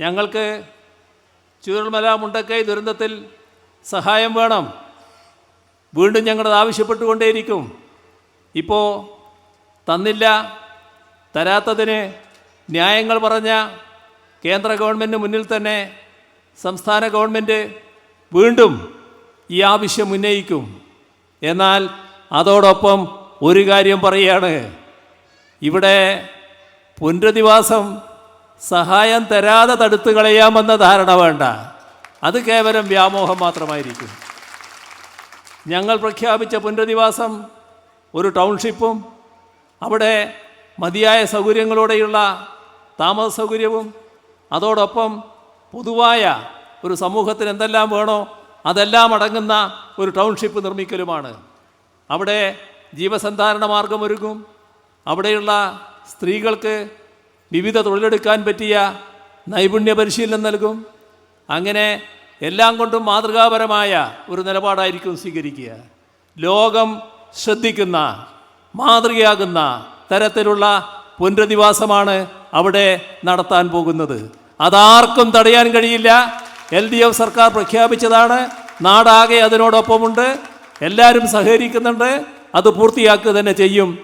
ഞങ്ങൾക്ക് ചൂരൽമല മുണ്ടക്കൈ ദുരന്തത്തിൽ സഹായം വേണം. വീണ്ടും ഞങ്ങളത് ആവശ്യപ്പെട്ടുകൊണ്ടേയിരിക്കും. ഇപ്പോൾ തന്നില്ല തരാത്തതിന് ന്യായങ്ങൾ പറഞ്ഞ കേന്ദ്ര ഗവൺമെന്റ് മുന്നിൽ തന്നെ സംസ്ഥാന ഗവൺമെന്റ് വീണ്ടും ഈ ആവശ്യം ഉന്നയിക്കും. എന്നാൽ അതോടൊപ്പം ഒരു കാര്യം പറയുകയാണ്. ഇവിടെ പുനരധിവാസം സഹായം തരാതെ തടുത്തു കളയാമെന്ന ധാരണ വേണ്ട. അത് കേവലം വ്യാമോഹം മാത്രമായിരിക്കും. ഞങ്ങൾ പ്രഖ്യാപിച്ച പുനരധിവാസം ഒരു ടൗൺഷിപ്പും അവിടെ മതിയായ സൗകര്യങ്ങളോടെയുള്ള താമസ സൗകര്യവും അതോടൊപ്പം പൊതുവായ ഒരു സമൂഹത്തിന് എന്തെല്ലാം വേണോ അതെല്ലാം അടങ്ങുന്ന ഒരു ടൗൺഷിപ്പ് നിർമ്മിക്കലുമാണ്. അവിടെ ജീവസന്ധാരണ മാർഗമൊരുക്കും അവിടെയുള്ള സ്ത്രീകൾക്ക് വിവിധ തൊഴിലെടുക്കാൻ പറ്റിയ നൈപുണ്യ പരിശീലനം നൽകും. അങ്ങനെ എല്ലാം കൊണ്ടും മാതൃകാപരമായ ഒരു നിലപാടായിരിക്കും സ്വീകരിക്കുക. ലോകം ശ്രദ്ധിക്കുന്ന മാതൃകയാകുന്ന തരത്തിലുള്ള പുനരധിവാസമാണ് അവിടെ നടത്താൻ പോകുന്നത്. അതാർക്കും തടയാൻ കഴിയില്ല. എൽ ഡി എഫ് സർക്കാർ പ്രഖ്യാപിച്ചതാണ്. നാടാകെ അതിനോടൊപ്പമുണ്ട്. എല്ലാവരും സഹകരിക്കുന്നുണ്ട്. അത് പൂർത്തിയാക്കുക തന്നെ ചെയ്യും.